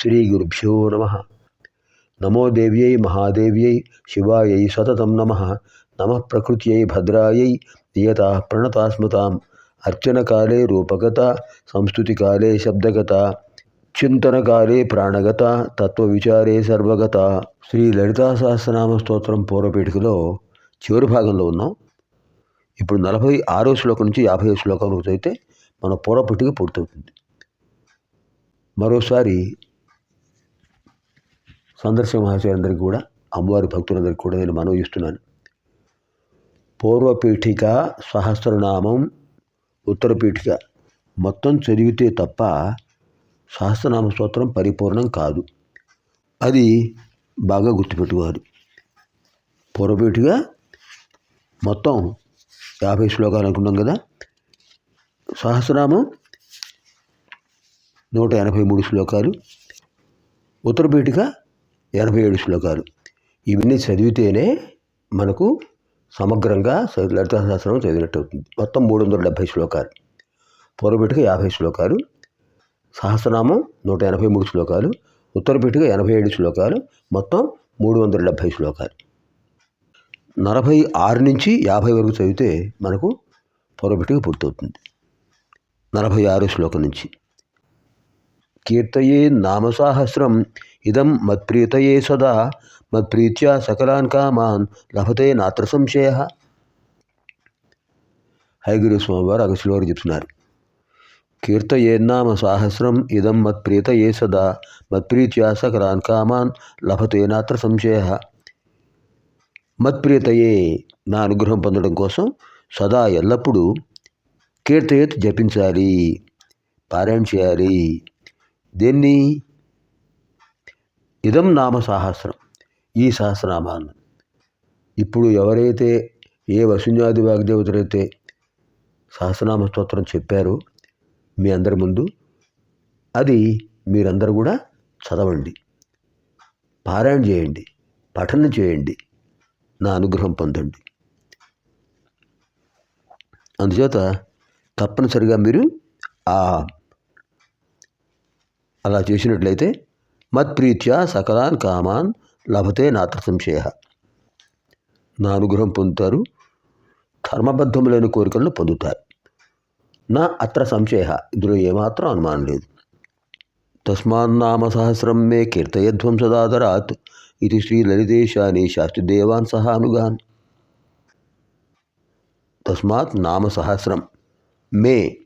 శ్రీ గురుభ్యో నమ నమో దేవ్యై మహాదేవ్యై శివాయై సతతం నమ నమ ప్రకృత్యై భద్రాయై నియత ప్రణతాస్మతాం అర్చనకాలే రూపగత సంస్కృతికాలే శబ్దగత చింతనకాలే ప్రాణగత తత్వవిచారే సర్వగత శ్రీ లలితా సహస్రనామ స్తోత్రం పూర్వపీఠికలో చివరి భాగంలో ఉన్నాం. ఇప్పుడు నలభై ఆరో శ్లోకం నుంచి యాభై శ్లోకం వరకు చదివితే మన పూర్వపీఠిక పూర్తవుతుంది. మరోసారి సందర్శక మహాశయులందరికీ కూడా అమ్మవారి భక్తులందరికీ కూడా నేను మనవి ఇస్తున్నాను పూర్వపీఠిక సహస్రనామం ఉత్తరపీఠిక మొత్తం చదివితే తప్ప సహస్రనామ స్తోత్రం పరిపూర్ణం కాదు. అది బాగా గుర్తుపెట్టుకోవాలి. పూర్వపీఠిక మొత్తం యాభై శ్లోకాలు అనుకున్నాం కదా. సహస్రనామం నూట ఎనభై మూడు శ్లోకాలు. ఉత్తరపీఠిక ఎనభై ఏడు శ్లోకాలు. ఇవన్నీ చదివితేనే మనకు సమగ్రంగా లలితాశాస్త్రం చదివినట్టు అవుతుంది మొత్తం మూడు వందల డెబ్భై శ్లోకాలు. పూర్వపీఠిక యాభై శ్లోకాలు. సహస్రనామం నూట ఎనభై మూడు శ్లోకాలు. ఉత్తరపీఠిక ఎనభై ఏడు శ్లోకాలు. మొత్తం మూడు వందల డెబ్భై శ్లోకాలు. నలభై ఆరు నుంచి యాభై వరకు చదివితే మనకు పూర్వపీఠిక పూర్తవుతుంది. నలభై ఆరు శ్లోకం నుంచి. కీర్తయే నామసాహస్రం ఇదం మత్ప్రీతయే సదా. మత్ప్రీత్యా సకలాన్ కామాన్. లభతే నాత్ర సంశయ. హైగురు స్వామివారు అగస్టులవారు చెప్తున్నారు. కీర్తయేన్నామ సాహస్రం. ఇదం మత్ప్రీతయే సదా. మత్ప్రీత్యా సకలాన్ కామాన్. లభతే నాత్ర సంశయ. మత్ప్రీతయే నా అనుగ్రహం పొందడం కోసం సదా ఎల్లప్పుడూ కీర్తయత్ జపించాలి. పారాయణ చేయాలి. దేన్ని? ఇదం నామ సహస్రం ఈ సహస్రనామాన్ని. ఇప్పుడు ఎవరైతే ఏ వసున్యాది వాగ్దేవతలైతే సహస్రనామ స్తోత్రం చెప్పారో మీ అందరి ముందు అది మీరందరూ కూడా చదవండి. పారాయణ చేయండి పఠనం చేయండి నా అనుగ్రహం పొందండి. అందుచేత తప్పనిసరిగా మీరు ఆ అలా చేసినట్లయితే మత్ప్రీత్యా సకలాన్ కామాన్ లభతే నాత్ర సంశయ నా అనుగ్రహం పొందుతారు ధర్మబద్ధములైన కోరికలను పొందుతారు. నా అత్ర సంశయ ఇందులో ఏమాత్రం అనుమానం లేదు. తస్మాన్నామ సహస్రం మే కీర్తయధ్వం సదాదరాత్ ఇది శ్రీ లలితేశాని శాస్త్రిదేవాన్ సహానుగాన్ తస్మాత్ నామ సహస్రం మే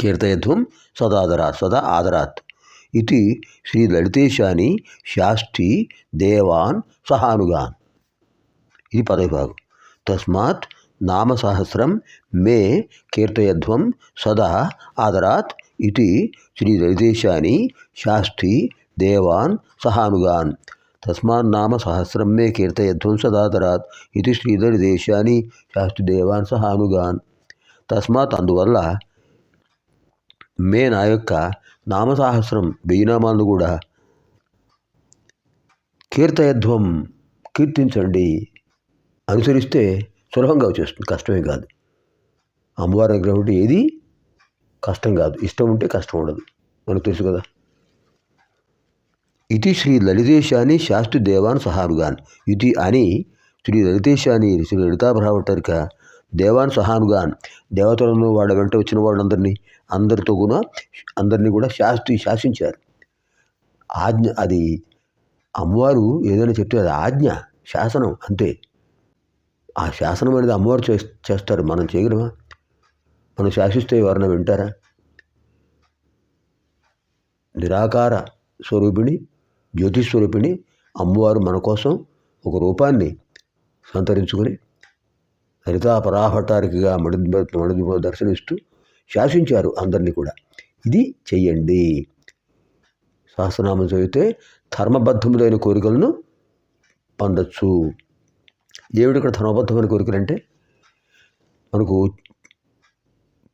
కీర్తయధ్వం సదాదరాత్ సదా ఆదరాత్. ఇది శ్రీ లలితేశాని శాస్త్రి దేవాన్ సహానుగాన్ ఇది పదవిభాగం తస్మాత్ నామ సహస్రం మే కీర్తయధ్వం సదా ఆదరాత్ ఇది శ్రీ లలితేశాని శాస్త్రి దేవాన్ సహానుగాన్ తస్మాన్ నామ సహస్రం మే కీర్తయధ్వం సదాదరాత్ ఇది శ్రీధరి దేశాని శాస్త్రి దేవాన్ సహానుగాన్ తస్మాత్ అందువల్ల మే నా యొక్క నామసాహస్రం వెయ్యి నామాలను కూడా. కీర్తయధ్వం కీర్తించండి. అనుసరిస్తే సులభంగా వచ్చేస్తుంది కష్టమే కాదు. అమ్మవారి విగ్రహం అంటే ఏది? కష్టం కాదు. ఇష్టం ఉంటే కష్టం ఉండదు. మనకు తెలుసు కదా. ఇది శ్రీ లలితేశాని శాస్త్రి దేవాన్ సహారుగాన్ ఇది అని శ్రీ లలితేశాని శ్రీ లలితాభ్రావటర్క దేవాన్ సహానుగాన్. దేవతలను వాళ్ళ వెంట వచ్చిన వాళ్ళందరినీ అందరితో కూడా అందరినీ కూడా శాస్త్రి శాసించారు. ఆజ్ఞ అది అమ్మవారు ఏదైనా చెప్తే అది ఆజ్ఞ శాసనం అంతే. ఆ శాసనం అనేది అమ్మవారు చే చేస్తారు. మనం చేయగలమా? మనం శాసిస్తే ఎవరైనా వింటారా? నిరాకార స్వరూపిణి జ్యోతిస్వరూపిణి అమ్మవారు మన కోసం ఒక రూపాన్ని సంతరించుకొని హరితా మడి మడి దర్శనిస్తూ శాసించారు అందరినీ కూడా. ఇది చెయ్యండి. సహస్రనామం చదివితే ధర్మబద్ధములైన కోరికలను పొందొచ్చు. ఏమిటి ఇక్కడ ధర్మబద్ధమైన కోరికలు అంటే మనకు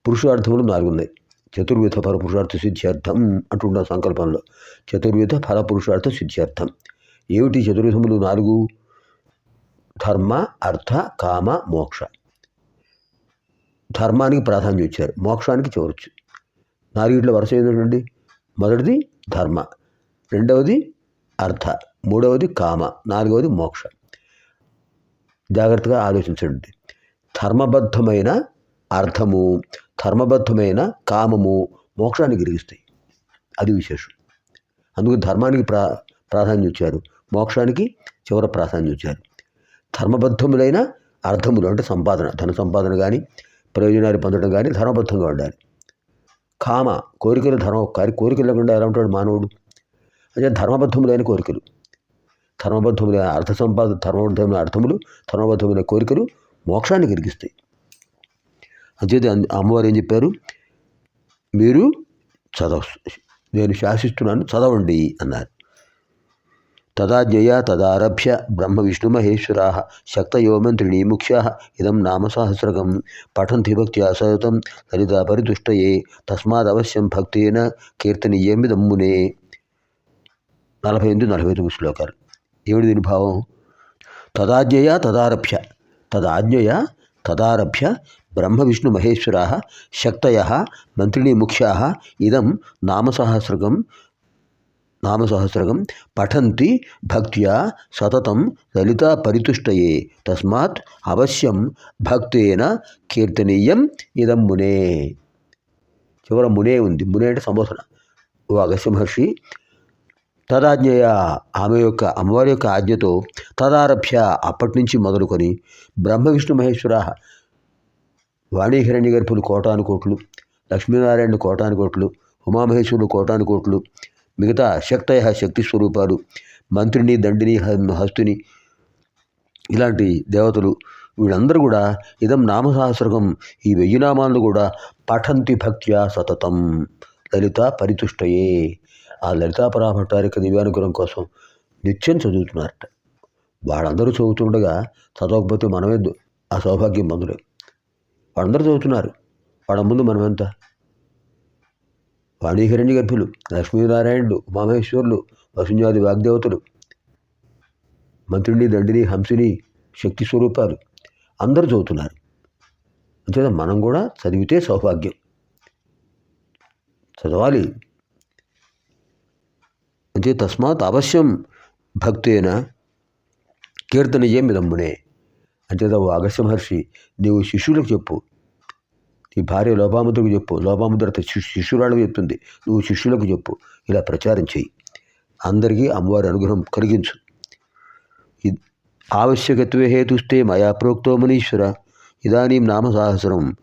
పురుషార్థములు నాలుగు ఉన్నాయి. చతుర్విధ పరపురుషార్థ పురుషార్థ సిద్ధ్యార్థం అంటున్న సంకల్పంలో. చతుర్విధ ఫల పురుషార్థ సిద్ధ్యార్థం. ఏమిటి చతుర్విధములు నాలుగు? ధర్మ అర్థ కామ మోక్ష. ధర్మానికి ప్రాధాన్యం ఇచ్చారు. మోక్షానికి చివరొచ్చు. నాలుగిట్లో వరుస ఏంటండి మొదటిది ధర్మ రెండవది అర్థ మూడవది కామ నాలుగవది మోక్ష. జాగ్రత్తగా ఆలోచించండి. ధర్మబద్ధమైన అర్థము ధర్మబద్ధమైన కామము మోక్షాన్ని గిరిగిస్తాయి. అది విశేషం. అందుకు ధర్మానికి ప్రా ప్రాధాన్యం ఇచ్చారు. మోక్షానికి చివర ప్రాధాన్యం ఇచ్చారు. ధర్మబద్ధములైన అర్థములు అంటే సంపాదన ధన సంపాదన కానీ ప్రయోజనాలు పొందడం కానీ ధర్మబద్ధంగా ఉండాలి. కామ కోరికలు ధర్మ కారి కోరికలు లేకుండా ఎలా ఉంటాడు మానవుడు? అదే ధర్మబద్ధములైన కోరికలు. ధర్మబద్ధములైన అర్థ సంపాద ధర్మబద్ధమైన అర్థములు ధర్మబద్ధమైన కోరికలు మోక్షాన్ని కలిగిస్తాయి. అంతే అమ్మవారు ఏం చెప్పారు? మీరు చదవ నేను శాసిస్తున్నాను చదవండి అన్నారు. తదాజ్ఞయ తదారభ్య బ్రహ్మ విష్ణు మహేశ్వరా శక్తయో మంత్రిణీ ముఖ్యా ఇదం నామ సహస్రకం పఠంతి భక్త్యా సతతం లలిత పరితుష్టయే తస్మాదవశ్యం భక్తేన కీర్తనీయమిదం మునే నలభై ఎనిమిది నలభై తొమ్మిది శ్లోకాలు. ఏమిటి దీని భావం? తదాజ్ఞయ తదారభ్య తదాజ్ఞయ తదారభ్య బ్రహ్మ విష్ణు మహేశ్వరా శక్తయ మంత్రిణీ ముఖ్యా ఇదం నామసహస్రకం నామసహస్రకం పఠంతి భక్త్యా సతతం లలిత పరితుష్టయే. తస్మాత్ అవశ్యం భక్తేన కీర్తనీయం ఇదం మునే. చివర మునే ఉంది. మునే అంటే సంబోధన ఓ అగస్య మహర్షి తదాజ్ఞయ ఆమె యొక్క అమ్మవారి యొక్క ఆజ్ఞతో తదారభ్య అప్పటి నుంచి మొదలుకొని బ్రహ్మ విష్ణు మహేశ్వర వాణీహిరణ్య గర్భులు కోటాను కోట్లు లక్ష్మీనారాయణ కోటాను కోట్లు ఉమామహేశ్వరులు కోటాను కోట్లు మిగతా శక్తయ శక్తి స్వరూపాలు మంత్రిని దండిని హ- హస్తుని ఇలాంటి దేవతలు వీళ్ళందరూ కూడా ఇదం నామసహస్రకం ఈ వెయ్యి నామాలను కూడా పఠంతి భక్త్యా సతతం. లలిత పరితుష్టయే. ఆ లలితా పరాభట్టారిక దివ్యానుగ్రహం కోసం నిత్యం చదువుతున్నారట. వాళ్ళందరూ చదువుతుండగా చదవకపోతే మనమే ఆ సౌభాగ్యం పొందలేం వాళ్ళందరూ చదువుతున్నారు. వాళ్ళ ముందు మనమెంత? వాణీహిరణ్య గర్భులు లక్ష్మీనారాయణుడు ఉమామహేశ్వరులు వసుంజాది వాగ్దేవతలు మంత్రిని దండిని హంసిని శక్తి స్వరూపాలు అందరూ చదువుతున్నారు. అంతేదా మనం కూడా చదివితే సౌభాగ్యం. చదవాలి. అంటే తస్మాత్ అవశ్యం భక్తేన కీర్తనీయం విదంబునే అంతేదా ఓ అగస్య మహర్షి నీవు శిష్యులకు చెప్పు నీ భార్య లోపాముద్రకు చెప్పు. లోపాముద్రత శి- శిష్యురాలకు చెప్తుంది. నువ్వు శిష్యులకు చెప్పు. ఇలా ప్రచారం చేయి అందరికీ అమ్మవారి అనుగ్రహం కలిగించు. ఆవశ్యకత్వే హేతుస్తే మయా ప్రోక్తో మనీశ్వర. ఇదానీం నామ సాహస్రం.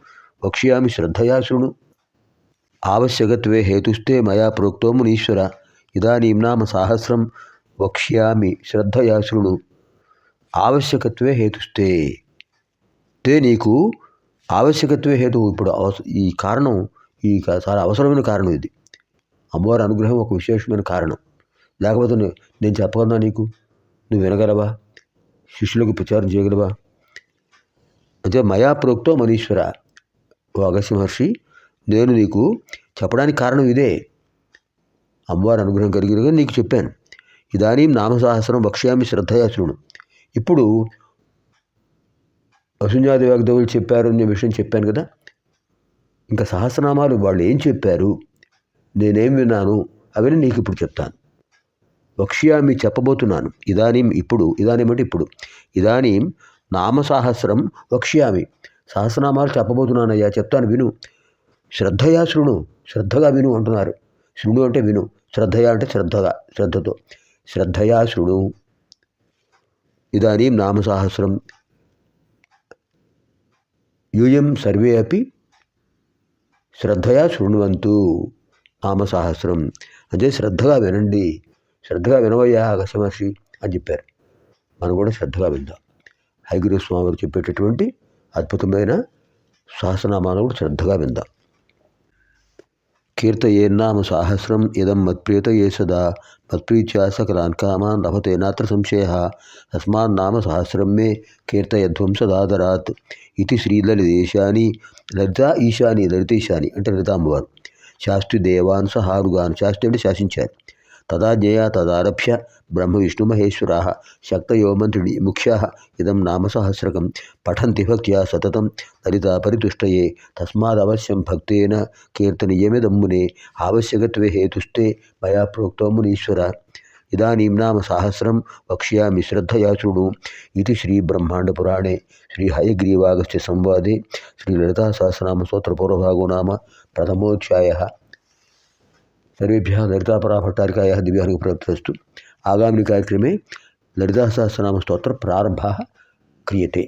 వక్ష్యామి శ్రద్ధయా శృణు. ఆవశ్యకత్వే హేతుస్తే మయా ప్రోక్తో మునీశ్వర. ఇదానీం నామ సాహస్రం. వక్ష్యామి శ్రద్ధయా శృణు. ఆవశ్యకత్వే హేతుస్తే. తే నీకు ఆవశ్యకత్వే హేతు ఇప్పుడు ఈ కారణం ఈ చాలా అవసరమైన కారణం ఇది. అమ్మవారి అనుగ్రహం ఒక విశేషమైన కారణం. లేకపోతే నేను చెప్పగలనా నీకు? నువ్వు వినగలవా? శిష్యులకు ప్రచారం చేయగలవా? అంటే మయా ప్రోక్తో మనీశ్వర. ఓ అగస్య మహర్షి నేను నీకు చెప్పడానికి కారణం ఇదే. అమ్మవారి అనుగ్రహం కలిగినగా నీకు చెప్పాను. ఇదానీ నామసహస్రం వక్ష్యామి శ్రద్ధయా ఇప్పుడు అశుంజాది వాగ్దేవులు చెప్పారు అనే విషయం చెప్పాను కదా. ఇంకా సహస్రనామాలు వాళ్ళు ఏం చెప్పారు? నేనేం విన్నాను? అవన్నీ నీకు ఇప్పుడు చెప్తాను. వక్ష్యామి చెప్పబోతున్నాను. ఇదానీం ఇప్పుడు ఇదానేమంటే ఇప్పుడు. ఇదానీం నామసహస్రం వక్ష్యామి. సహస్రనామాలు చెప్పబోతున్నానయ్యా చెప్తాను విను. శ్రద్ధయా శృణు శ్రద్ధగా విను అంటున్నారు. శృణు అంటే విను. శ్రద్ధయా అంటే శ్రద్ధగా శ్రద్ధతో. శ్రద్ధయా శృణు. ఇదానీం నామసహస్రం యూయం సర్వే అపి. శ్రద్ధయా శృణువంతు. సహస్రం. అంటే శ్రద్ధగా వినండి. శ్రద్ధగా వినవయ్యా ఆకాశమహర్షి అని చెప్పారు. మనం కూడా శ్రద్ధగా విందాం. హైగురు స్వామి వారు చెప్పేటటువంటి అద్భుతమైన సహస్రనామాలు కూడా శ్రద్ధగా విందాం. కీర్తయేన్నామ సాహస్రం ఇదం మత్ప్రీతయే సదా. మత్ప్రీత్యా సకలాన్ కామాన్ లభతే నాత్ర సంశయ. తస్మాన్నామ సహస్రం మే కీర్తయధ్వం సదాదరాత్. ఇది శ్రీలలిదేశాని లలితా ఈశాని లలితేశాని అంటే లలితాంబవారు. శాస్త్రి దేవాన్ సహారుగాన్ శాస్త్రి అంటే శాసించారు. తదా జయా తదారభ్య బ్రహ్మ విష్ణు మహేశ్వరా శక్తయో మంత్రిణి ముఖ్యా ఇదం నామ సహస్రకం పఠంతి భక్త్యా సతతం లలితా పరితుష్టయే తస్మాదవశ్యం భక్తేన కీర్తనీయమిదం మునే ఆవశ్యకత్వే హేతుస్తే మయా ప్రోక్తో మునీశ్వర. ఇదానీం నామ సహస్రం వక్ష్యామి శ్రద్ధయా శృణు ఇది శ్రీ బ్రహ్మాండ పురాణే. శ్రీ సంవాదే. శ్రీ సూత్రపూర్వభాగో నామ ప్రథమోధ్యాయ. सर्वेभ्य ललितापरा भट्टारिकाया दिव्या ललिता सहस्रनाम कार्यक्रमे प्रारंभ क्रियते।